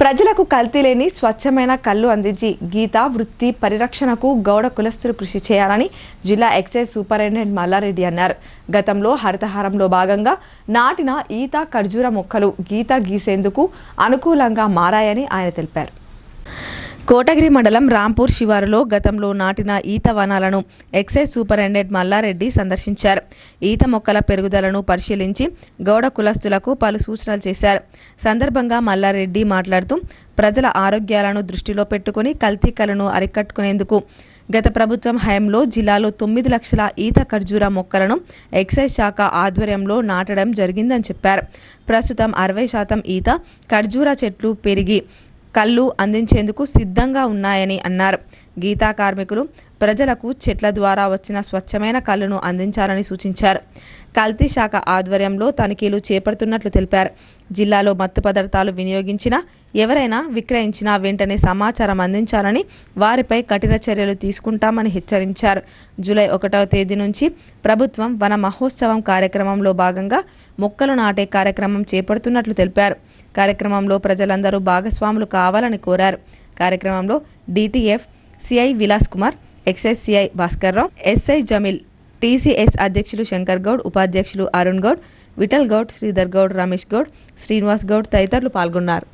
ప్రజలకు కల్తీ లేని స్వచ్ఛమైన కళ్ళు అందించి గీత వృత్తి పరిరక్షణకు గౌడ కులస్తులు కృషి చేయాలని జిల్లా ఎక్సైజ్ సూపరింటెండెంట్ మల్లారెడ్డి అన్నారు. గతంలో హరితహారంలో భాగంగా నాటిన ఈత ఖర్జూర మొక్కలు గీత గీసేందుకు అనుకూలంగా మారాయని ఆయన తెలిపారు. కోటగిరి మండలం రాంపూర్ శివారులో గతంలో నాటిన ఈత వనాలను ఎక్సైజ్ సూపరింటెండెంట్ మల్లారెడ్డి సందర్శించారు. ఈత మొక్కల పెరుగుదలను పరిశీలించి గౌడ కులస్తులకు పలు సూచనలు చేశారు. సందర్భంగా మల్లారెడ్డి మాట్లాడుతూ ప్రజల ఆరోగ్యాలను దృష్టిలో పెట్టుకుని కల్తీ కలను అరికట్టుకునేందుకు గత ప్రభుత్వం హయాంలో జిల్లాలో తొమ్మిది లక్షల ఈత ఖర్జూర మొక్కలను ఎక్సైజ్ శాఖ ఆధ్వర్యంలో నాటడం జరిగిందని చెప్పారు. ప్రస్తుతం అరవై శాతం ఈత ఖర్జూర చెట్లు పెరిగి కళ్ళు అందించేందుకు సిద్ధంగా ఉన్నాయని అన్నారు. గీతా కార్మికులు ప్రజలకు చెట్ల ద్వారా వచ్చిన స్వచ్ఛమైన కళ్ళను అందించాలని సూచించారు. కల్తీ శాఖ ఆధ్వర్యంలో తనిఖీలు చేపడుతున్నట్లు తెలిపారు. జిల్లాలో మత్తు పదార్థాలు వినియోగించినా ఎవరైనా విక్రయించినా వెంటనే సమాచారం అందించాలని వారిపై కఠిన చర్యలు తీసుకుంటామని హెచ్చరించారు. జూలై ఒకటవ తేదీ నుంచి ప్రభుత్వం వన మహోత్సవం కార్యక్రమంలో భాగంగా మొక్కలు నాటే కార్యక్రమం చేపడుతున్నట్లు తెలిపారు. కార్యక్రమంలో ప్రజలందరూ భాగస్వాములు కావాలని కోరారు. కార్యక్రమంలో DTF CI Vilas Kumar excise CI Bhaskarrao SI Jameel TCS అధ్యక్షులు శంకర్ గౌడ్ ఉపాధ్యక్షులు అరుణ్ గౌడ్ విఠల్ గౌడ్ శ్రీధర్ గౌడ్ రమేష్ గౌడ్ శ్రీనివాస్ గౌడ్ తదితరులు పాల్గొన్నారు.